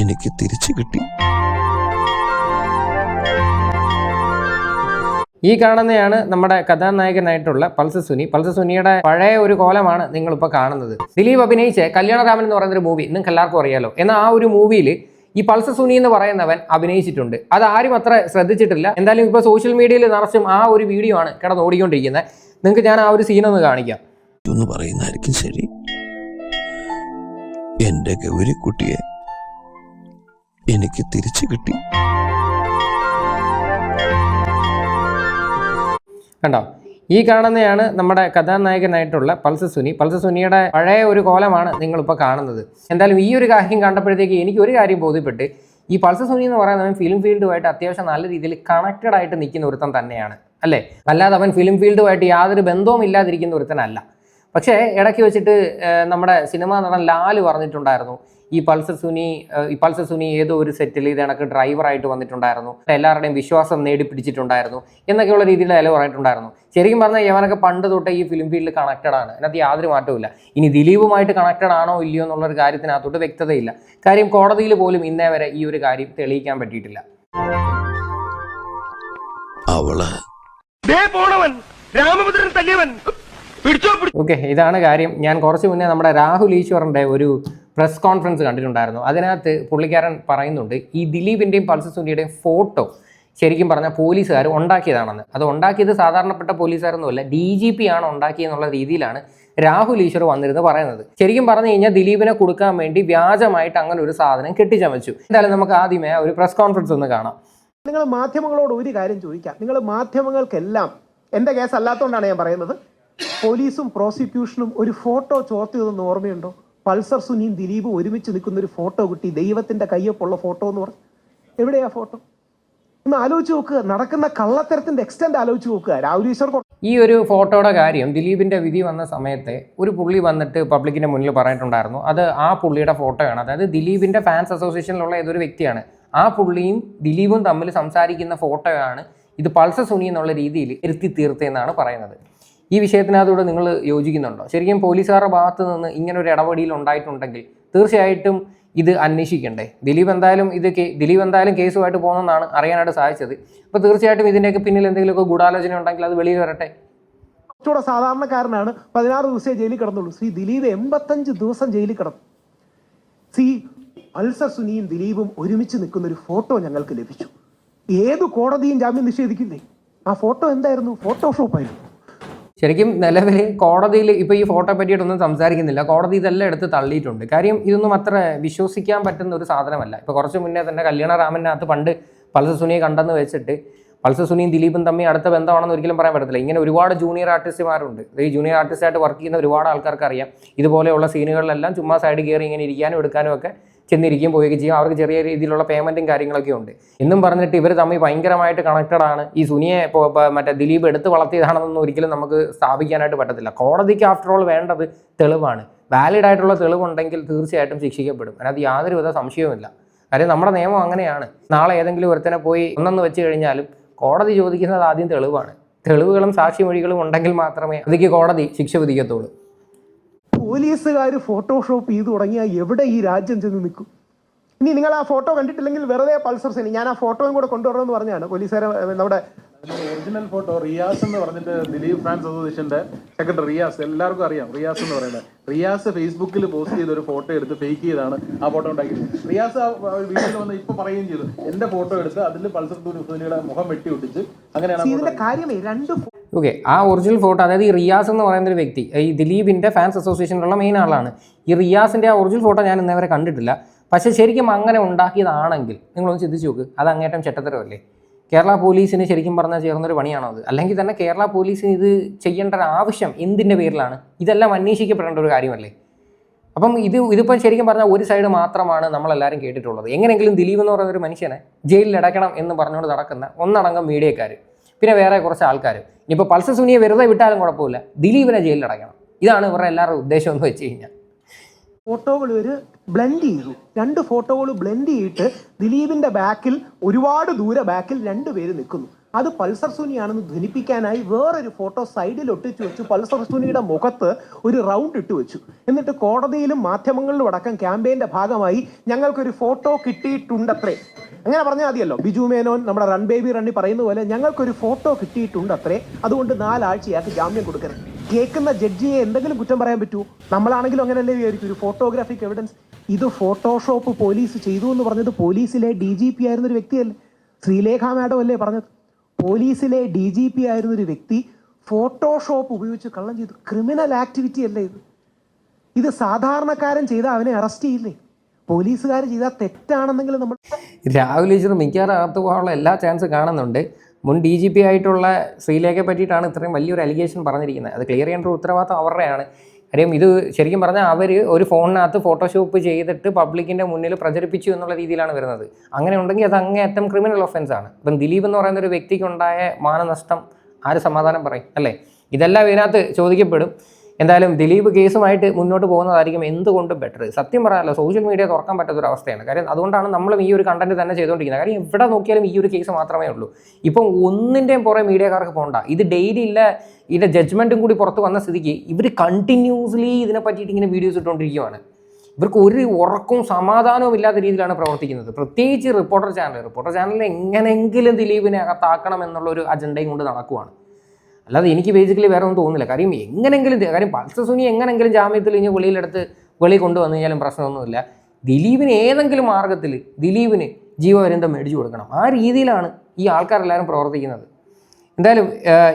എനിക്ക് തിരിച്ചു കിട്ടി. ഈ കാണുന്നതാണ് നമ്മുടെ കഥാനായകനായിട്ടുള്ള പൾസ സുനി. പൾസ സുനിയുടെ പഴയ ഒരു കോലമാണ് നിങ്ങളിപ്പോൾ കാണുന്നത്. ദിലീപ് അഭിനയിച്ച കല്യാണരാമൻ എന്ന് പറയുന്ന ഒരു മൂവി നിങ്ങൾക്ക് എല്ലാവർക്കും അറിയാലോ. എന്നാൽ ആ ഒരു മൂവിയിൽ ഈ പൾസ സുനി എന്ന് പറയുന്നവൻ അഭിനയിച്ചിട്ടുണ്ട്. അത് ആരും അത്ര ശ്രദ്ധിച്ചിട്ടില്ല. എന്തായാലും ഇപ്പോൾ സോഷ്യൽ മീഡിയയിൽ നിറച്ചും ആ ഒരു വീഡിയോ ആണ് കിടന്ന് ഓടിക്കൊണ്ടിരിക്കുന്നത് നിങ്ങൾക്ക് ഞാൻ ആ ഒരു സീനൊന്ന് കാണിക്കാം. പറയുന്നതായിരിക്കും ശരി. എന്റെ ഗൗരിക്കുട്ടിയെ എനിക്ക് തിരിച്ചു കിട്ടി. കണ്ടോ? ഈ കാണുന്നതാണ് നമ്മുടെ കഥാനായകനായിട്ടുള്ള പൾസ സുനി. പഴയ ഒരു കോലമാണ് നിങ്ങളിപ്പോൾ കാണുന്നത്. എന്തായാലും ഈ ഒരു കാര്യം കണ്ടപ്പോഴത്തേക്ക് എനിക്ക് ഒരു കാര്യം ബോധ്യപ്പെട്ട് ഈ പൾസ സുനി എന്ന് പറയുന്നത് ഫിലിം ഫീൽഡുമായിട്ട് അത്യാവശ്യം നല്ല രീതിയിൽ കണക്റ്റഡ് ആയിട്ട് നിൽക്കുന്ന ഒരുത്തൻ തന്നെയാണ് അല്ലേ? അല്ലാതെ അവൻ ഫിലിം ഫീൽഡുമായിട്ട് യാതൊരു ബന്ധവും ഇല്ലാതിരിക്കുന്ന ഒരുത്തനല്ല. പക്ഷേ ഇടയ്ക്ക് വെച്ചിട്ട് നമ്മുടെ സിനിമാ നടൻ ലാൽ പറഞ്ഞിട്ടുണ്ടായിരുന്നു ഈ പൾസർ സുനി ഈ പൾസർ സുനി ഏതോ ഒരു സെറ്റിൽ ഇത് കണക്ക് ഡ്രൈവറായിട്ട് വന്നിട്ടുണ്ടായിരുന്നു. എല്ലാവരുടെയും വിശ്വാസം നേടി പിടിച്ചിട്ടുണ്ടായിരുന്നു എന്നൊക്കെയുള്ള രീതിയിൽ അയാൾ പറഞ്ഞിട്ടുണ്ടായിരുന്നു. ശരിക്കും പറഞ്ഞാൽ യവനൊക്കെ പണ്ട് തൊട്ടേ ഈ ഫിലിം ഫീൽഡിൽ കണക്റ്റഡ് ആണ്. അതിനകത്ത് യാതൊരു മാറ്റവും ഇനി ദിലീപുമായിട്ട് കണക്റ്റഡ് ആണോ ഇല്ലയോ എന്നുള്ളൊരു കാര്യത്തിനകത്തോട്ട് വ്യക്തതയില്ല. കാര്യം കോടതിയിൽ പോലും ഇന്നേ വരെ ഈ ഒരു കാര്യം തെളിയിക്കാൻ പറ്റിയിട്ടില്ല. അവൾ. ദേ പോണവൻ. രാമഭദ്രൻ തല്ലിയവൻ. പിടിച്ചോ ഓക്കെ ഇതാണ് കാര്യം. ഞാൻ കുറച്ച് മുന്നേ നമ്മുടെ രാഹുൽ ഈശ്വറിന്റെ ഒരു പ്രസ് കോൺഫറൻസ് കണ്ടിട്ടുണ്ടായിരുന്നു. അതിനകത്ത് പുള്ളിക്കാരൻ പറയുന്നുണ്ട് ഈ ദിലീപിന്റെയും പൾസർ സുനിയുടെയും ഫോട്ടോ ശരിക്കും പറഞ്ഞാൽ പോലീസുകാർ ഉണ്ടാക്കിയതാണെന്ന്. അത് ഉണ്ടാക്കിയത് സാധാരണപ്പെട്ട പോലീസുകാരൊന്നുമല്ല ഡി ജി പി ആണ് ഉണ്ടാക്കിയെന്നുള്ള രീതിയിലാണ് രാഹുൽ ഈശ്വർ വന്നിരുന്ന് പറയുന്നത്. ശരിക്കും പറഞ്ഞു കഴിഞ്ഞാൽ ദിലീപിനെ കൊടുക്കാൻ വേണ്ടി വ്യാജമായിട്ട് അങ്ങനെ ഒരു സാധനം കെട്ടിച്ചമച്ചു എന്തായാലും നമുക്ക് ആദ്യമേ ഒരു പ്രസ് കോൺഫറൻസ് ഒന്ന് കാണാം. നിങ്ങൾ മാധ്യമങ്ങളോട് ഒരു കാര്യം ചോദിക്കാം. നിങ്ങൾ മാധ്യമങ്ങൾക്കെല്ലാം എന്റെ കേസ് അല്ലാത്തതുകൊണ്ടാണ് ഞാൻ പറയുന്നത് പോലീസും പ്രോസിക്യൂഷനും ഒരു ഫോട്ടോ ചോർത്തിയതെന്ന് ഓർമ്മയുണ്ടോ? പൾസർ സുനിയും ദിലീപും ഒരുമിച്ച് നിൽക്കുന്ന ഒരു ഫോട്ടോ കിട്ടി ദൈവത്തിന്റെ കയ്യൊപ്പുള്ള ഫോട്ടോ എന്ന് പറഞ്ഞു എവിടെയാ ഫോട്ടോ? ഒന്ന് ആലോചിച്ച് നോക്കുക നടക്കുന്ന കള്ളത്തരത്തിന്റെ എക്സ്റ്റെന്റ് ആലോചിച്ച് നോക്കുക രാഹുൽ ഈശ്വർ ഈ ഒരു ഫോട്ടോയുടെ കാര്യം ദിലീപിന്റെ വിധി വന്ന സമയത്തെ ഒരു പുള്ളി വന്നിട്ട് പബ്ലിക്കിന്റെ മുന്നിൽ പറഞ്ഞിട്ടുണ്ടായിരുന്നു. അത് ആ പുള്ളിയുടെ ഫോട്ടോയാണ്. അതായത് ദിലീപിന്റെ ഫാൻസ് അസോസിയേഷനിലുള്ള ഏതൊരു വ്യക്തിയാണ് ആ പുള്ളിയും ദിലീപും തമ്മിൽ സംസാരിക്കുന്ന ഫോട്ടോയാണ് ഇത് പൾസ സുനി എന്നുള്ള രീതിയിൽ ഇരുത്തി തീർത്തെന്നാണ് പറയുന്നത്. ഈ വിഷയത്തിനകത്തൂടെ നിങ്ങൾ യോജിക്കുന്നുണ്ടോ? ശരിക്കും പോലീസുകാരുടെ ഭാഗത്ത് നിന്ന് ഇങ്ങനെ ഒരു ഇടപെടിയിൽ ഉണ്ടായിട്ടുണ്ടെങ്കിൽ തീർച്ചയായിട്ടും ഇത് അന്വേഷിക്കണ്ടേ? ദിലീപ് എന്തായാലും ഇത് ദിലീപ് എന്തായാലും കേസുമായിട്ട് പോകുന്നതെന്നാണ് അറിയാനായിട്ട് സാധിച്ചത്. അപ്പോൾ തീർച്ചയായിട്ടും ഇതിന്റെയൊക്കെ പിന്നിൽ എന്തെങ്കിലുമൊക്കെ ഗൂഢാലോചന ഉണ്ടെങ്കിൽ അത് വെളിയിൽ വരട്ടെ. കുറച്ചുകൂടെ സാധാരണക്കാരനാണ് പതിനാറ് ദിവസമേ ജയിലിൽ കിടന്നുള്ളൂ. ശ്രീ ദിലീപ് എൺപത്തഞ്ച് ദിവസം ജയിലിൽ കിടന്നു. ശ്രീ അൽസർ സുനിയും ദിലീപും ഒരുമിച്ച് നിൽക്കുന്ന ഒരു ഫോട്ടോ ഞങ്ങൾക്ക് ലഭിച്ചു. ഏത് കോടതിയും ജാമ്യം നിഷേധിക്കില്ലേ? ആ ഫോട്ടോ എന്തായിരുന്നു? ഫോട്ടോഷോപ്പായിരുന്നു. ശരിക്കും നിലവിൽ കോടതിയിൽ ഇപ്പോൾ ഈ ഫോട്ടോ പറ്റിയിട്ടൊന്നും സംസാരിക്കുന്നില്ല. കോടതി ഇതെല്ലാം എടുത്ത് തള്ളിയിട്ടുണ്ട്. കാര്യം ഇതൊന്നും അത്ര വിശ്വസിക്കാൻ പറ്റുന്ന ഒരു സാധനമല്ല. ഇപ്പോൾ കുറച്ച് മുന്നേ തന്നെ കല്യാണ രാമനകത്ത് പണ്ട് പൾസസുനിയെ കണ്ടെന്ന് വെച്ചിട്ട് പൾസസുനിയും ദിലീപും തമ്മിൽ അടുത്ത ബന്ധമാണെന്ന് ഒരിക്കലും പറയാൻ പറ്റത്തില്ല. ഇങ്ങനെ ഒരുപാട് ജൂനിയർ ആർട്ടിസ്റ്റുമാരുണ്ട് ഈ ജൂനിയർ ആർട്ടിസ്റ്റായിട്ട് വർക്ക് ചെയ്യുന്ന ഒരുപാട് ആൾക്കാർക്ക് അറിയാം ഇതുപോലെയുള്ള സീനുകളിലെല്ലാം ചുമ്മാ സൈഡ് കയറി ഇങ്ങനെ ഇരിക്കാനും എടുക്കാനും ഒക്കെ ചെന്നിരിക്കുകയും പോവുകയും ചെയ്യും. അവർക്ക് ചെറിയ രീതിയിലുള്ള പേയ്മെന്റും കാര്യങ്ങളൊക്കെ ഉണ്ട്. എന്നും പറഞ്ഞിട്ട് ഇവർ തമ്മിൽ ഭയങ്കരമായിട്ട് കണക്റ്റഡ് ആണ്. ഈ സുനിയെ ഇപ്പോൾ മറ്റേ ദിലീപ് എടുത്ത് വളർത്തിയതാണെന്നൊന്നും ഒരിക്കലും നമുക്ക് സ്ഥാപിക്കാനായിട്ട് പറ്റത്തില്ല. കോടതിക്ക് ആഫ്റ്റർ ഓൾ വേണ്ടത് തെളിവാണ്. വാലിഡ് ആയിട്ടുള്ള തെളിവുണ്ടെങ്കിൽ തീർച്ചയായിട്ടും ശിക്ഷിക്കപ്പെടും. അതിനകത്ത് യാതൊരുവിധ സംശയവുമില്ല. കാര്യം നമ്മുടെ നിയമം അങ്ങനെയാണ്. നാളെ ഏതെങ്കിലും ഒരുത്തനെ പോയി ഒന്നെന്ന് വെച്ച് കഴിഞ്ഞാലും കോടതി ചോദിക്കുന്നത് ആദ്യം തെളിവാണ്. തെളിവുകളും സാക്ഷിമൊഴികളും ഉണ്ടെങ്കിൽ മാത്രമേ അതിക്ക് കോടതി ശിക്ഷ വിധിക്കത്തുള്ളൂ. പോലീസുകാർ ഫോട്ടോഷോപ്പ് ചെയ്തു തുടങ്ങിയാൽ എവിടെ ഈ രാജ്യം ചെന്ന് നിൽക്കും? ഇനി നിങ്ങൾ ആ ഫോട്ടോ കണ്ടിട്ടില്ലെങ്കിൽ വെറുതെ പൾസർ സിനി ഞാൻ ആ ഫോട്ടോയും കൂടെ കൊണ്ടുവരണമെന്ന് പറഞ്ഞാണ് പോലീസുകാരെ നമ്മുടെ ഒറിജിനൽ ഫോട്ടോ റിയാസ് എന്ന് പറഞ്ഞിട്ട് ദിലീപ് ഫാൻസ് അസോസിയേഷന്റെ സെക്രട്ടറി റിയാസ് എല്ലാവർക്കും അറിയാം റിയാസ് എന്ന് പറയുന്നത്. റിയാസ് ഫേസ്ബുക്കിൽ പോസ്റ്റ് ചെയ്ത ഒരു ഫോട്ടോ എടുത്ത് ഫേക്ക് ചെയ്താണ് ആ ഫോട്ടോ ഉണ്ടാക്കിയത്. റിയാസ് വീട്ടിൽ വന്ന് ഇപ്പൊ പറയുകയും ചെയ്തു എന്റെ ഫോട്ടോ എടുത്ത് അതിൽ പൾസർ മുഖം വെട്ടി ഒട്ടിച്ച് അങ്ങനെയാണ് ഇതിന്റെ കാര്യമേ രണ്ട് ഓക്കെ ആ ഒറിജിനൽ ഫോട്ടോ അതായത് ഈ റിയാസ് എന്ന് പറയുന്ന ഒരു വ്യക്തി ഈ ദിലീപിന്റെ ഫാൻസ് അസോസിയേഷനിലുള്ള മെയിൻ ആളാണ്. ഈ റിയാസിന്റെ ആ ഒറിജിനൽ ഫോട്ടോ ഞാൻ ഇന്നേവരെ കണ്ടിട്ടില്ല. പക്ഷേ ശരിക്കും അങ്ങനെ ഉണ്ടാക്കിയതാണെങ്കിൽ നിങ്ങളൊന്ന് ചിന്തിച്ച് നോക്ക് അത് അങ്ങേറ്റം ചെട്ടത്തരമല്ലേ കേരള പോലീസിന് ശരിക്കും പറഞ്ഞാൽ ചേർന്നൊരു പണിയാണോ അത്? അല്ലെങ്കിൽ തന്നെ കേരള പോലീസിന് ഇത് ചെയ്യേണ്ട ഒരു ആവശ്യം എന്തിന്റെ പേരിലാണ്? ഇതെല്ലാം അന്വേഷിക്കപ്പെടേണ്ട ഒരു കാര്യമല്ലേ? അപ്പം ഇത് ഇതിപ്പം ശരിക്കും പറഞ്ഞാൽ ഒരു സൈഡ് മാത്രമാണ് നമ്മളെല്ലാവരും കേട്ടിട്ടുള്ളത്. എങ്ങനെയെങ്കിലും ദിലീപ് എന്ന് പറയുന്ന ഒരു മനുഷ്യനെ ജയിലിൽ അടയ്ക്കണം എന്ന് പറഞ്ഞുകൊണ്ട് നടക്കുന്ന ഒന്നടങ്കം മീഡിയക്കാർ പിന്നെ വേറെ കുറച്ച് ആൾക്കാർ ഇനിയിപ്പോൾ പൾസർ സുനിയെ വെറുതെ വിട്ടാലും കുഴപ്പമില്ല. ദിലീപിനെ ജയിലിൽ അടയ്ക്കണം ഇതാണ് ഇവരുടെ എല്ലാവരുടെ ഉദ്ദേശം എന്ന് വെച്ച് കഴിഞ്ഞാൽ. ഫോട്ടോകൾ ഒരു ബ്ലെൻഡ് ചെയ്തു. രണ്ട് ഫോട്ടോകൾ ബ്ലെൻഡ് ചെയ്തിട്ട് ദിലീപിന്റെ ബാക്കിൽ ഒരുപാട് ദൂരെ ബാക്കിൽ രണ്ടുപേര് നിൽക്കുന്നു. അത് പൾസർ സുനിയാണെന്ന് ധ്വനിപ്പിക്കാനായി വേറൊരു ഫോട്ടോ സൈഡിൽ ഒട്ടിച്ചു വെച്ചു. പൾസർ സുനിയുടെ മുഖത്ത് ഒരു റൗണ്ട് ഇട്ട് വെച്ചു. എന്നിട്ട് കോടതിയിലും മാധ്യമങ്ങളിലും അടക്കം ക്യാമ്പയിന്റെ ഭാഗമായി ഞങ്ങൾക്കൊരു ഫോട്ടോ കിട്ടിയിട്ടുണ്ടത്രേ. അങ്ങനെ പറഞ്ഞാൽ മതിയല്ലോ. ബിജു മേനോൻ നമ്മുടെ റൺ ബേബി റണ്ണി പറയുന്ന പോലെ ഞങ്ങൾക്കൊരു ഫോട്ടോ കിട്ടിയിട്ടുണ്ടത്രേ. അതുകൊണ്ട് നാലാഴ്ചയാക്കി ജാമ്യം കൊടുക്കരുത്. കേൾക്കുന്ന ജഡ്ജിയെ എന്തെങ്കിലും കുറ്റം പറയാൻ പറ്റൂ? നമ്മളാണെങ്കിലും അങ്ങനെയല്ലേ വിചാരിക്കും? ഒരു ഫോട്ടോഗ്രാഫിക് എവിഡൻസ് ഇത് ഫോട്ടോഷോപ്പ് പോലീസ് ചെയ്തു എന്ന് പറഞ്ഞത് പോലീസിലെ ഡി ജി പി ആയിരുന്ന ഒരു വ്യക്തിയല്ലേ? ശ്രീലേഖ മാഡം അല്ലേ പറഞ്ഞത്? പോലീസിലെ ഡി ജി പി ആയിരുന്ന ഒരു വ്യക്തി ഫോട്ടോഷോപ്പ് ഉപയോഗിച്ച് കള്ളം ചെയ്തു ക്രിമിനൽ ആക്ടിവിറ്റി അല്ലേ ഇത്? ഇത് സാധാരണക്കാരൻ ചെയ്താൽ അവനെ അറസ്റ്റ് ചെയ്യില്ലേ? പോലീസുകാർ ചെയ്താൽ തെറ്റാണെന്നെങ്കിലും നമ്മൾ രാഹുൽ ഈശ്വർ മിക്കവാറും അകത്ത് പോകാനുള്ള എല്ലാ ചാൻസ് കാണുന്നുണ്ട്. മുൻ ഡി ജി പി ആയിട്ടുള്ള ശ്രീലേഖയെ പറ്റിയിട്ടാണ് ഇത്രയും വലിയൊരു അലിഗേഷൻ പറഞ്ഞിരിക്കുന്നത്. അത് ക്ലിയർ ചെയ്യേണ്ട ഉത്തരവാദിത്വം അവരുടെയാണ്. കാര്യം ഇത് ശരിക്കും പറഞ്ഞാൽ അവർ ഒരു ഫോണിനകത്ത് ഫോട്ടോഷോപ്പ് ചെയ്തിട്ട് പബ്ലിക്കിന്റെ മുന്നിൽ പ്രചരിപ്പിച്ചു എന്നുള്ള രീതിയിലാണ് വരുന്നത്. അങ്ങനെ ഉണ്ടെങ്കിൽ അത് അങ്ങേയറ്റം ക്രിമിനൽ ഒഫൻസാണ് ഇപ്പം ദിലീപ് എന്ന് പറയുന്ന ഒരു വ്യക്തിക്കുണ്ടായ മാനനഷ്ടം ആര് സമാധാനം പറയും? അല്ലേ? ഇതെല്ലാം ഇതിനകത്ത് ചോദിക്കപ്പെടും. എന്തായാലും ദിലീപ് കേസുമായിട്ട് മുന്നോട്ട് പോകുന്നതായിരിക്കും എന്തുകൊണ്ടും ബെറ്റർ സത്യം പറയാമല്ലോ സോഷ്യൽ മീഡിയ തുറക്കാൻ പറ്റാത്ത ഒരു അവസ്ഥയാണ്. കാര്യം അതുകൊണ്ടാണ് നമ്മളും ഈ ഒരു കണ്ടന്റ് തന്നെ ചെയ്തുകൊണ്ടിരിക്കുന്നത്. കാര്യം എവിടെ നോക്കിയാലും ഈ ഒരു കേസ് മാത്രമേ ഉള്ളൂ. ഇപ്പം ഒന്നിന്റെയും പുറമെ മീഡിയക്കാർക്ക് പോകണ്ട ഇത് ഡെയിലി ഇല്ല ഇതിന്റെ ജഡ്ജ്മെന്റും കൂടി പുറത്ത് വന്ന സ്ഥിതിക്ക് ഇവർ കണ്ടിന്യൂസ്ലി ഇതിനെ പറ്റിയിട്ട് ഇങ്ങനെ വീഡിയോസ് ഇട്ടുകൊണ്ടിരിക്കുകയാണ് ഇവർക്ക് ഒരു ഉറക്കവും സമാധാനവും ഇല്ലാത്ത രീതിയിലാണ് പ്രവർത്തിക്കുന്നത്. പ്രത്യേകിച്ച് റിപ്പോർട്ടർ ചാനൽ റിപ്പോർട്ടർ ചാനലിൽ എങ്ങനെയെങ്കിലും ദിലീപിനെ അകത്താക്കണം എന്നുള്ള ഒരു അജണ്ടയും കൊണ്ട് നടക്കുവാണ്. അല്ലാതെ എനിക്ക് ബേസിക്കലി വേറെ ഒന്നും തോന്നുന്നില്ല. കാര്യം എങ്ങനെങ്കിലും കാര്യം പൾസർ സുനി എങ്ങനെങ്കിലും ജാമ്യത്തിൽ ഇനി വെളിയിലെടുത്ത് വെളി കൊണ്ടുവന്നു കഴിഞ്ഞാലും പ്രശ്നമൊന്നുമില്ല. ദിലീപിന് ഏതെങ്കിലും മാർഗത്തിൽ ദിലീപിന് ജീവപര്യന്തം മേടിച്ചു കൊടുക്കണം. ആ രീതിയിലാണ് ഈ ആൾക്കാരെല്ലാവരും പ്രവർത്തിക്കുന്നത്. എന്തായാലും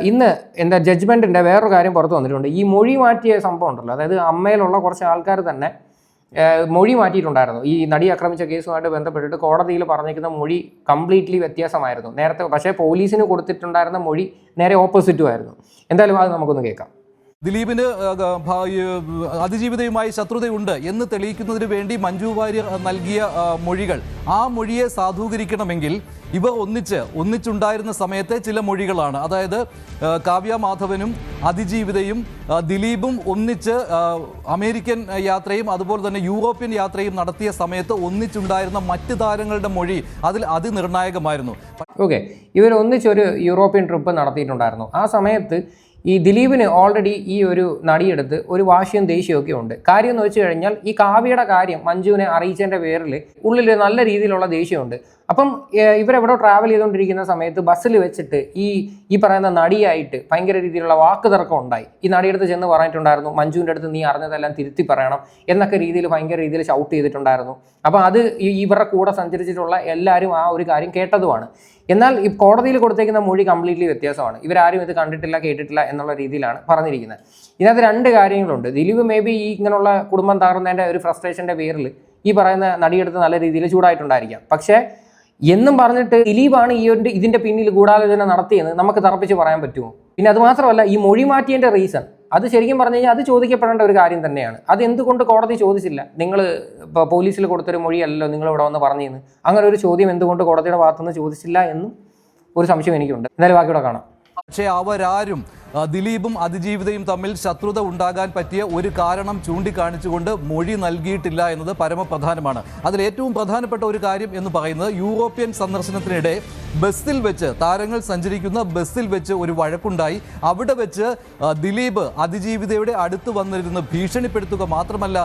ഇന്ന് എന്താ ജഡ്ജ്മെന്റിന്റെ വേറൊരു കാര്യം പുറത്ത് വന്നിട്ടുണ്ട്. ഈ മൊഴി മാറ്റിയ സംഭവം ഉണ്ടല്ലോ. അതായത് അമ്മയിലുള്ള കുറച്ച് ആൾക്കാർ തന്നെ മൊഴി മാറ്റിയിട്ടുണ്ടായിരുന്നു. ഈ നടി ആക്രമിച്ച കേസുമായിട്ട് ബന്ധപ്പെട്ടിട്ട് കോടതിയിൽ പറഞ്ഞിരിക്കുന്ന മൊഴി കംപ്ലീറ്റ്ലി വ്യത്യാസമായിരുന്നു. നേരത്തെ പക്ഷേ പോലീസിന് കൊടുത്തിട്ടുണ്ടായിരുന്ന മൊഴി നേരെ ഓപ്പോസിറ്റുമായിരുന്നു എന്തായാലും അത് നമുക്കൊന്ന് കേൾക്കാം. ദിലീപിന് അതിജീവിതയുമായി ശത്രുതയുണ്ട് എന്ന് തെളിയിക്കുന്നതിന് വേണ്ടി മഞ്ജു വാര്യർ നൽകിയ മൊഴികൾ. ആ മൊഴിയെ സാധൂകരിക്കണമെങ്കിൽ ഇവ ഒന്നിച്ച് ഒന്നിച്ചുണ്ടായിരുന്ന സമയത്തെ ചില മൊഴികളാണ്. അതായത് കാവ്യ മാധവനും അതിജീവിതയും ദിലീപും ഒന്നിച്ച് അമേരിക്കൻ യാത്രയും അതുപോലെ തന്നെ യൂറോപ്യൻ യാത്രയും നടത്തിയ സമയത്ത് ഒന്നിച്ചുണ്ടായിരുന്ന മറ്റ് താരങ്ങളുടെ മൊഴി അതിൽ അതിനിർണായകമായിരുന്നു. ഓക്കെ ഇവർ ഒന്നിച്ചൊരു യൂറോപ്യൻ ട്രിപ്പ് നടത്തിയിട്ടുണ്ടായിരുന്നു. ആ സമയത്ത് ഈ ദിലീപിന് ഓൾറെഡി ഈ ഒരു നടിയെടുത്ത് ഒരു വാശിയും ദേഷ്യമൊക്കെ ഉണ്ട്. കാര്യം എന്ന് വെച്ച് കഴിഞ്ഞാൽ ഈ കാവ്യയുടെ കാര്യം മഞ്ജുവിനെ അറിയിച്ചതിന്റെ പേരിൽ ഉള്ളിൽ നല്ല രീതിയിലുള്ള ദേഷ്യമുണ്ട് അപ്പം ഇവരെവിടെ ട്രാവൽ ചെയ്തുകൊണ്ടിരിക്കുന്ന സമയത്ത് ബസ്സിൽ വെച്ചിട്ട് ഈ ഈ പറയുന്ന നടിയായിട്ട് ഭയങ്കര രീതിയിലുള്ള വാക്ക് തർക്കം ഉണ്ടായി. ഈ നടിയെടുത്ത് ചെന്ന് പറഞ്ഞിട്ടുണ്ടായിരുന്നു മഞ്ജുവിന്റെ അടുത്ത് നീ അറിഞ്ഞതെല്ലാം തിരുത്തി പറയണം എന്നൊക്കെ രീതിയിൽ ഭയങ്കര രീതിയിൽ ഷൗട്ട് ചെയ്തിട്ടുണ്ടായിരുന്നു. അപ്പം അത് ഇവരുടെ കൂടെ സഞ്ചരിച്ചിട്ടുള്ള എല്ലാവരും ആ ഒരു കാര്യം കേട്ടതുമാണ്. എന്നാൽ ഈ കോടതിയിൽ കൊടുത്തേക്കുന്ന മൊഴി കംപ്ലീറ്റ്ലി വ്യത്യാസമാണ്. ഇവരാരും ഇത് കണ്ടിട്ടില്ല കേട്ടിട്ടില്ല എന്നുള്ള രീതിയിലാണ് പറഞ്ഞിരിക്കുന്നത്. ഇതിനകത്ത് രണ്ട് കാര്യങ്ങളുണ്ട്. ദിലീപ് മേ ബി ഈ ഇങ്ങനെയുള്ള കുടുംബം തകർന്നതിന്റെ ഒരു ഫ്രസ്ട്രേഷന്റെ പേരിൽ ഈ പറയുന്ന നടിയെടുത്ത് നല്ല രീതിയിൽ ചൂടായിട്ടുണ്ടായിരിക്കാം. പക്ഷേ എന്നും പറഞ്ഞിട്ട് ദിലീപാണ് ഈ ഒരു ഇതിന്റെ പിന്നിൽ ഗൂഢാലോചന നടത്തിയെന്ന് നമുക്ക് തറപ്പിച്ച് പറയാൻ പറ്റുമോ? പിന്നെ അത് മാത്രമല്ല ഈ മൊഴി മാറ്റിയതിന്റെ റീസൺ അത് ശരിക്കും പറഞ്ഞു കഴിഞ്ഞാൽ അത് ചോദിക്കപ്പെടേണ്ട ഒരു കാര്യം തന്നെയാണ്. അത് എന്തുകൊണ്ട് കോടതി ചോദിച്ചില്ല? നിങ്ങൾ ഇപ്പോൾ പോലീസിൽ കൊടുത്തൊരു മൊഴിയല്ലോ നിങ്ങൾ ഇവിടെ വന്ന് പറഞ്ഞതെന്ന് അങ്ങനെ ഒരു ചോദ്യം എന്തുകൊണ്ട് കോടതിയുടെ ഭാഗത്തുനിന്ന് ചോദിച്ചില്ല എന്നും ഒരു സംശയം എനിക്കുണ്ട്. എന്തായാലും ബാക്കിയുടെ കാണാം. പക്ഷേ അവരാരും ദിലീപും അതിജീവിതയും തമ്മിൽ ശത്രുത ഉണ്ടാകാൻ പറ്റിയ ഒരു കാരണം ചൂണ്ടിക്കാണിച്ചുകൊണ്ട് മൊഴി നൽകിയിട്ടില്ല എന്നത് പരമപ്രധാനമാണ്. അതിൽ ഏറ്റവും പ്രധാനപ്പെട്ട ഒരു കാര്യം എന്ന് പറയുന്നത് യൂറോപ്യൻ സന്ദർശനത്തിനിടെ ബസ്സിൽ വെച്ച് താരങ്ങൾ സഞ്ചരിക്കുന്ന ബസ്സിൽ വെച്ച് ഒരു വഴക്കുണ്ടായി. അവിടെ വെച്ച് ദിലീപ് അതിജീവിതയുടെ അടുത്ത് വന്നിരുന്ന് ഭീഷണിപ്പെടുത്തുക മാത്രമല്ല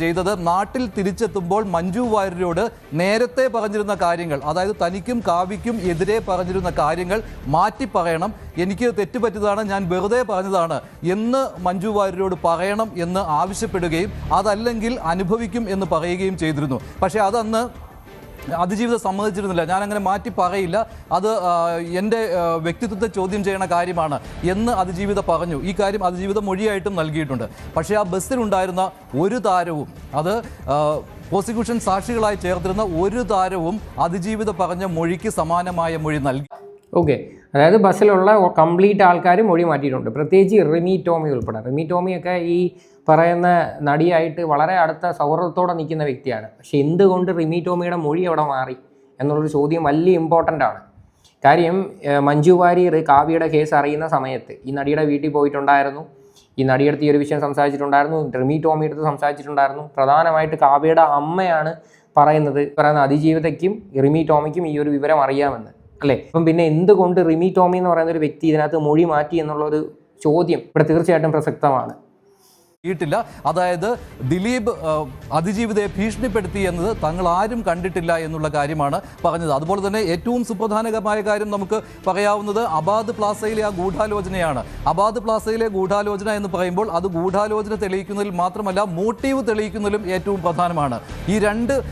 ചെയ്തത്. നാട്ടിൽ തിരിച്ചെത്തുമ്പോൾ മഞ്ജു വാര്യരോട് നേരത്തെ പറഞ്ഞിരുന്ന കാര്യങ്ങൾ അതായത് തനിക്കും കാവ്യയ്ക്കും എതിരെ പറഞ്ഞിരുന്ന കാര്യങ്ങൾ മാറ്റി പറയണം എനിക്ക് തെറ്റുപറ്റിയതാണ് ഞാൻ വെറുതെ പറഞ്ഞതാണ് എന്ന് മഞ്ജു വാര്യരോട് പറയണം എന്ന് ആവശ്യപ്പെടുകയും അതല്ലെങ്കിൽ അനുഭവിക്കും എന്ന് പറയുകയും ചെയ്തിരുന്നു. പക്ഷേ അതന്ന് അതിജീവിതം സമ്മതിച്ചിരുന്നില്ല. ഞാനങ്ങനെ മാറ്റി പറയില്ല. അത് എന്റെ വ്യക്തിത്വത്തെ ചോദ്യം ചെയ്യണ കാര്യമാണ് എന്ന് അതിജീവിത പറഞ്ഞു. ഈ കാര്യം അതിജീവിതം മൊഴിയായിട്ടും നൽകിയിട്ടുണ്ട്. പക്ഷേ ആ ബസ്സിലുണ്ടായിരുന്ന ഒരു താരവും അത് പ്രോസിക്യൂഷൻ സാക്ഷികളായി ചേർത്തിരുന്ന ഒരു താരവും അതിജീവിത പറഞ്ഞ മൊഴിക്ക് സമാനമായ മൊഴി നൽകി ഓക്കെ അതായത് ബസ്സിലുള്ള കംപ്ലീറ്റ് ആൾക്കാർ മൊഴി മാറ്റിയിട്ടുണ്ട്. പ്രത്യേകിച്ച് റിമി ടോമി ഉൾപ്പെടെ. റിമി ടോമിയൊക്കെ ഈ പറയുന്ന നടിയായിട്ട് വളരെ അടുത്ത സൗഹൃദത്തോടെ നിൽക്കുന്ന വ്യക്തിയാണ്. പക്ഷേ എന്തുകൊണ്ട് റിമി ടോമിയുടെ മൊഴി അവിടെ മാറി എന്നുള്ളൊരു ചോദ്യം വലിയ ഇമ്പോർട്ടന്റ് ആണ്. കാര്യം മഞ്ജു വാര്യർ കാവ്യയുടെ കേസ് അറിയുന്ന സമയത്ത് ഈ നടിയുടെ വീട്ടിൽ പോയിട്ടുണ്ടായിരുന്നു. ഈ നടിയെടുത്ത് ഈ ഒരു വിഷയം സംസാരിച്ചിട്ടുണ്ടായിരുന്നു. റിമി ടോമി അടുത്ത് സംസാരിച്ചിട്ടുണ്ടായിരുന്നു. പ്രധാനമായിട്ട് കാവ്യയുടെ അമ്മയാണ് പറയുന്നത്. പറയുന്ന അതിജീവിതയ്ക്കും റിമി ടോമിക്കും ഈ ഒരു വിവരം അറിയാമെന്ന്. അല്ലേ? അപ്പം പിന്നെ എന്തുകൊണ്ട് റിമി ടോമി എന്ന് പറയുന്ന ഒരു വ്യക്തി ഇതിനകത്ത് മൊഴി മാറ്റി എന്നുള്ള ഒരു ചോദ്യം ഇവിടെ തീർച്ചയായിട്ടും പ്രസക്തമാണ്. ില്ല അതായത് ദിലീപ് അതിജീവിതയെ ഭീഷണിപ്പെടുത്തി എന്നത് തങ്ങൾ ആരും കണ്ടിട്ടില്ല എന്നുള്ള കാര്യമാണ് പറഞ്ഞത്. അതുപോലെ തന്നെ ഏറ്റവും സുപ്രധാനകമായ കാര്യം നമുക്ക് പറയാവുന്നത് അബാദ് പ്ലാസയിലെ ആ ഗൂഢാലോചനയാണ്. അബാദ് പ്ലാസയിലെ ഗൂഢാലോചന എന്ന് പറയുമ്പോൾ അത് ഗൂഢാലോചന തെളിയിക്കുന്നതിൽ മാത്രമല്ല മോട്ടീവ് തെളിയിക്കുന്നതിലും ഏറ്റവും പ്രധാനമാണ്. ഈ രണ്ട്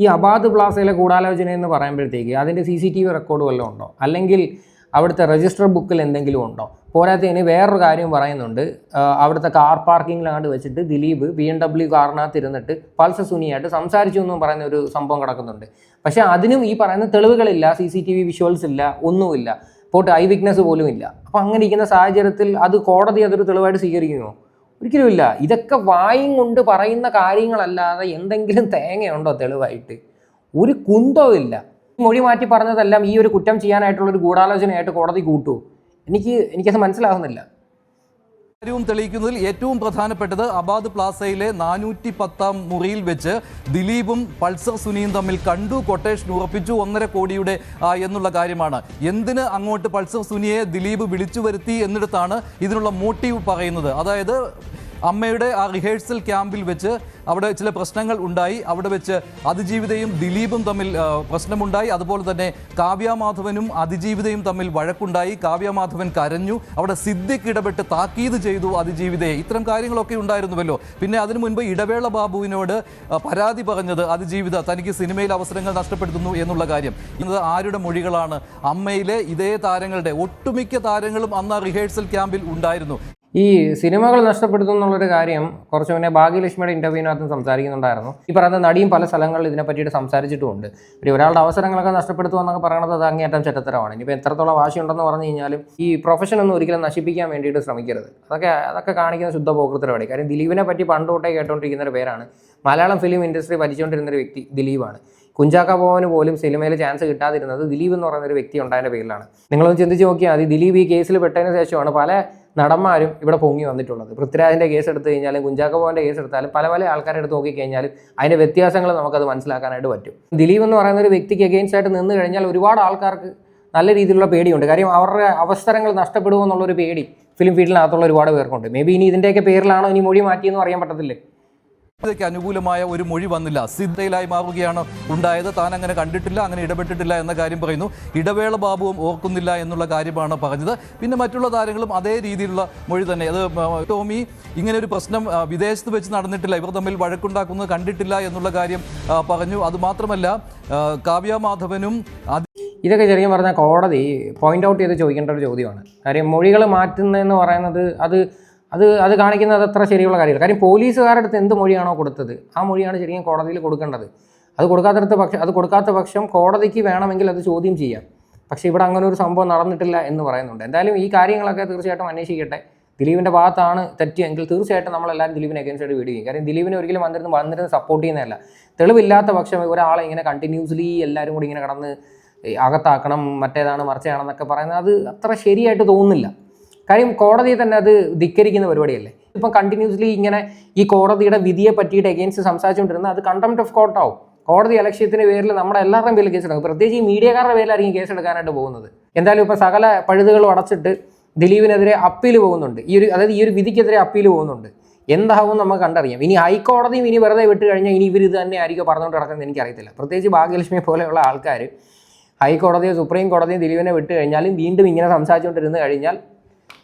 ഈ അബാദ് പ്ലാസയിലെ ഗൂഢാലോചന എന്ന് പറയുമ്പോഴത്തേക്ക് അതിന്റെ C C T V record വല്ലതും ഉണ്ടോ? അല്ലെങ്കിൽ അവിടുത്തെ രജിസ്റ്റർ ബുക്കിൽ എന്തെങ്കിലും ഉണ്ടോ? പോരാത്തതിന് വേറൊരു കാര്യം പറയുന്നുണ്ട്. അവിടുത്തെ കാർ പാർക്കിങ്ങിലാണ്ട് വെച്ചിട്ട് ദിലീപ് ബി എം ഡബ്ല്യു കാറിനകത്ത് ഇരുന്നിട്ട് പൾസ സുനിയായിട്ട് സംസാരിച്ചു എന്നും പറയുന്ന ഒരു സംഭവം കിടക്കുന്നുണ്ട്. പക്ഷേ അതിനും ഈ പറയുന്ന തെളിവുകളില്ല C C T V visuals ഇല്ല ഒന്നുമില്ല. പോട്ട് ഐ വിക്നസ് പോലും ഇല്ല. അപ്പം അങ്ങനെ ഇരിക്കുന്ന സാഹചര്യത്തിൽ അത് കോടതി അതൊരു തെളിവായിട്ട് സ്വീകരിക്കുമോ? ഒരിക്കലുമില്ല ഇതൊക്കെ വായും കൊണ്ട് പറയുന്ന കാര്യങ്ങളല്ലാതെ എന്തെങ്കിലും തേങ്ങയുണ്ടോ തെളിവായിട്ട്? ഒരു കുന്തവും ഇല്ല. മൊഴി മാറ്റി പറഞ്ഞതെല്ലാം ഈ ഒരു കുറ്റം ചെയ്യാനായിട്ടുള്ള ഒരു ഗൂഢാലോചനയായിട്ട് കോടതി കൂട്ടു. എനിക്ക് എനിക്കത് മനസ്സിലാകുന്നില്ല കാര്യവും തെളിയിക്കുന്നതിൽ ഏറ്റവും പ്രധാനപ്പെട്ടത് അബാദ് പ്ലാസയിലെ നാനൂറ്റി പത്താം മുറിയിൽ വെച്ച് ദിലീപും പൾസർ സുനിയും തമ്മിൽ കണ്ടു കൊട്ടേഷൻ ഉറപ്പിച്ചു ഒന്നര കോടിയുടെ എന്നുള്ള കാര്യമാണ്. എന്തിന് അങ്ങോട്ട് പൾസർ സുനിയെ ദിലീപ് വിളിച്ചു വരുത്തി എന്നിടത്താണ് ഇതിനുള്ള മോട്ടീവ് പറയുന്നത്? അതായത് അമ്മയുടെ ആ റിഹേഴ്സൽ ക്യാമ്പിൽ വെച്ച് അവിടെ ചില പ്രശ്നങ്ങൾ ഉണ്ടായി. അവിടെ വെച്ച് അതിജീവിതയും ദിലീപും തമ്മിൽ പ്രശ്നമുണ്ടായി. അതുപോലെ തന്നെ കാവ്യ മാധവനും അതിജീവിതയും തമ്മിൽ വഴക്കുണ്ടായി. കാവ്യ മാധവൻ കരഞ്ഞു. അവിടെ സിദ്ദിഖ് ഇടപെട്ട് താക്കീത് ചെയ്തു അതിജീവിതയെ. ഇത്തരം കാര്യങ്ങളൊക്കെ ഉണ്ടായിരുന്നുവല്ലോ. പിന്നെ അതിനു മുൻപ് ഇടവേള ബാബുവിനോട് പരാതി പറഞ്ഞത് അതിജീവിത തനിക്ക് സിനിമയിൽ അവസരങ്ങൾ നഷ്ടപ്പെടുത്തുന്നു എന്നുള്ള കാര്യം. ഇന്നത് ആരുടെ മൊഴികളാണ്? അമ്മയിലെ ഇതേ താരങ്ങളുടെ ഒട്ടുമിക്ക താരങ്ങളും അന്ന് റിഹേഴ്സൽ ക്യാമ്പിൽ ഉണ്ടായിരുന്നു. ഈ സിനിമകൾ നഷ്ടപ്പെടുത്തും എന്നുള്ളൊരു കാര്യം കുറച്ച് മുന്നേ ഭാഗ്യലക്ഷ്മിയുടെ ഇന്റർവ്യൂവിനകത്ത് സംസാരിക്കുന്നുണ്ടായിരുന്നു. ഈ പറയുന്ന നടിയും പല സ്ഥലങ്ങളിൽ ഇതിനെ പറ്റിയിട്ട് സംസാരിച്ചിട്ടുമുണ്ട്. ഒരു ഒരാളുടെ അവസരങ്ങളൊക്കെ നഷ്ടപ്പെടുത്തുമെന്നൊക്കെ പറയുന്നത് അത് അങ്ങേയറ്റം ചെറ്റത്തരമാണ്. ഇനിയിപ്പോൾ എത്രത്തോളം വാശിയുണ്ടെന്ന് പറഞ്ഞു കഴിഞ്ഞാലും ഈ പ്രൊഫഷൻ ഒന്നും ഒരിക്കലും നശിപ്പിക്കാൻ വേണ്ടിയിട്ട് ശ്രമിക്കരുത്. അതൊക്കെ അതൊക്കെ കാണിക്കുന്ന ശുദ്ധ പോകൃത്തരവാടി കാര്യം ദിലീപിനെ പറ്റി പണ്ട് തൊട്ടേ കേട്ടോണ്ടിരിക്കുന്ന ഒരു പേരാണ്. മലയാളം ഫിലിം ഇൻഡസ്ട്രി ഭരിച്ചുകൊണ്ടിരുന്ന ഒരു വ്യക്തി ദിലീപാണ്. കുഞ്ചാക്ക പോവന് പോലും സിനിമയിൽ ചാൻസ് കിട്ടാതിരുന്നത് ദിലീപ് എന്ന് പറയുന്ന ഒരു വ്യക്തി ഉണ്ടായതിന്റെ പേരിലാണ്. നിങ്ങളൊന്ന് ചിന്തിച്ച് നോക്കിയാൽ മതി. ദിലീപ് ഈ കേസിൽ പെട്ടതിന് ശേഷമാണ് പല നടന്മാരും ഇവിടെ പൊങ്ങി വന്നിട്ടുള്ളത്. പൃഥ്വിരാജിന്റെ കേസ് എടുത്തു കഴിഞ്ഞാലും കുഞ്ചാക്ക ഭവന്റെ കേസ് എടുത്താലും പല പല ആൾക്കാരെ എടുത്ത് നോക്കിക്കഴിഞ്ഞാലും അതിന്റെ വ്യത്യാസങ്ങൾ നമുക്കത് മനസ്സിലാക്കാനായിട്ട് പറ്റും. ദിലീപ് എന്ന് പറയുന്ന ഒരു വ്യക്തിക്ക് അഗെയിൻസ്റ്റ് ആയിട്ട് നിന്ന് കഴിഞ്ഞാൽ ഒരുപാട് ആൾക്കാർക്ക് നല്ല രീതിയിലുള്ള പേടിയുണ്ട്. കാര്യം അവരുടെ അവസരങ്ങൾ നഷ്ടപ്പെടുമോ എന്നുള്ളൊരു പേടി ഫിലിം ഫീൽഡിനകത്തുള്ള ഒരുപാട് പേർക്കുണ്ട്. മേ ബി ഇനി ഇതിന്റെയൊക്കെ പേരിലാണോ ഇനി മൊഴി മാറ്റിയെന്ന് പറയാൻ പറ്റത്തില്ലേ? ഇതിലേക്ക് അനുകൂലമായ ഒരു മൊഴി വന്നില്ല. സിദ്ധയിലായി മാറുകയാണ് ഉണ്ടായത്. താൻ അങ്ങനെ കണ്ടിട്ടില്ല അങ്ങനെ ഇടപെട്ടിട്ടില്ല എന്ന കാര്യം പറയുന്നു. ഇടവേള ബാബുവും ഓർക്കുന്നില്ല എന്നുള്ള കാര്യമാണ് പറഞ്ഞത്. പിന്നെ മറ്റുള്ള താരങ്ങളും അതേ രീതിയിലുള്ള മൊഴി തന്നെ. അത് ടോമി ഇങ്ങനെ ഒരു പ്രശ്നം വിദേശത്ത് വെച്ച് നടന്നിട്ടില്ല. ഇവർ തമ്മിൽ വഴക്കുണ്ടാക്കുന്നത് കണ്ടിട്ടില്ല എന്നുള്ള കാര്യം പറഞ്ഞു. അതുമാത്രമല്ല കാവ്യ മാധവനും ഇതൊക്കെ ശരിക്കും പറഞ്ഞാൽ കോടതി പോയിന്റ് ഔട്ട് ചെയ്ത് ചോദിക്കേണ്ട ഒരു ചോദ്യമാണ്. കാര്യം മൊഴികൾ മാറ്റുന്നതെന്ന് പറയുന്നത് അത് അത് അത് കാണിക്കുന്നത് അത്ര ശരിയുള്ള കാര്യമില്ല. കാര്യം പോലീസുകാരുടെ അടുത്ത് എന്ത് മൊഴിയാണോ കൊടുത്തത്? ആ മൊഴിയാണ് ശരിക്കും കോടതിയിൽ കൊടുക്കേണ്ടത്. അത് കൊടുക്കാത്തടത്ത് പക്ഷം അത് കൊടുക്കാത്ത പക്ഷം കോടതിക്ക് വേണമെങ്കിൽ അത് ചോദ്യം ചെയ്യാം. പക്ഷേ ഇവിടെ അങ്ങനെ ഒരു സംഭവം നടന്നിട്ടില്ല എന്ന് പറയുന്നുണ്ട്. എന്തായാലും ഈ കാര്യങ്ങളൊക്കെ തീർച്ചയായിട്ടും അന്വേഷിക്കട്ടെ. ദിലീപിന്റെ ഭാഗത്താണ് തെറ്റിയെങ്കിൽ തീർച്ചയായിട്ടും നമ്മളെല്ലാവരും ദിലീപിനെ അഗേൻസ്റ്റ് വീട് ചെയ്യും. കാര്യം ദിലീപിനെ ഒരിക്കലും വന്നിരുന്ന് വന്നിരുന്ന് സപ്പോർട്ട് ചെയ്യുന്നതല്ല. തെളിവില്ലാത്ത പക്ഷം ഒരാളെ ഇങ്ങനെ കണ്ടിന്യൂസ്ലി എല്ലാവരും കൂടി ഇങ്ങനെ കടന്ന് അകത്താക്കണം മറ്റേതാണ് മറിച്ചയാണെന്നൊക്കെ പറയുന്നത് അത് അത്ര ശരിയായിട്ട് തോന്നുന്നില്ല. കാര്യം കോടതി തന്നെ അത് ധിക്കരിക്കുന്ന പരിപാടിയല്ലേ? ഇപ്പം കണ്ടിന്യൂസ്ലി ഇങ്ങനെ ഈ കോടതിയുടെ വിധിയെ പറ്റിയിട്ട് എഗെയിൻസ്റ്റ് സംസാരിച്ചുകൊണ്ടിരുന്ന അത് കണ്ടംപ്റ്റ് ഓഫ് കോർട്ട് ആവും. കോടതി അലക്ഷ്യത്തിന് പേരിൽ നമ്മുടെ എല്ലാവരുടെയും പേരിൽ കേസെടുക്കും പ്രത്യേകിച്ച് ഈ മീഡിയക്കാരുടെ പേരിലായിരിക്കും കേസെടുക്കാനായിട്ട് പോകുന്നത്. എന്തായാലും ഇപ്പോൾ സകല പഴുതുകളും അടച്ചിട്ട് ദിലീപിനെതിരെ അപ്പീൽ പോകുന്നുണ്ട്. ഈ ഒരു അതായത് ഈ ഒരു വിധിക്കെതിരെ അപ്പീൽ പോകുന്നുണ്ട്. എന്താവും നമുക്ക് കണ്ടറിയാം. ഇനി ഹൈക്കോടതിയും ഇനി വെറുതെ വിട്ട് കഴിഞ്ഞാൽ ഇനി ഇവർ ഇത് തന്നെ ആയിരിക്കും പറഞ്ഞുകൊണ്ട് നടക്കുന്നത് എനിക്കറിയത്തില്ല. പ്രത്യേകിച്ച് ഭാഗ്യലക്ഷ്മി പോലെയുള്ള ആൾക്കാർ ഹൈക്കോടതിയോ സുപ്രീം കോടതിയോ ദിലീപിനെ വിട്ട് കഴിഞ്ഞാലും വീണ്ടും ഇങ്ങനെ സംസാരിച്ചുകൊണ്ടിരുന്ന് കഴിഞ്ഞാൽ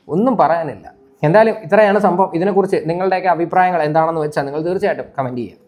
ഒന്നും പറയാനില്ല. എന്തായാലും ഇത്രയാണ് സംഭവം. ഇതിനെക്കുറിച്ച് നിങ്ങളുടെയൊക്കെ അഭിപ്രായങ്ങൾ എന്താണെന്ന് വെച്ചാൽ നിങ്ങൾ തീർച്ചയായിട്ടും കമന്റ് ചെയ്യുക.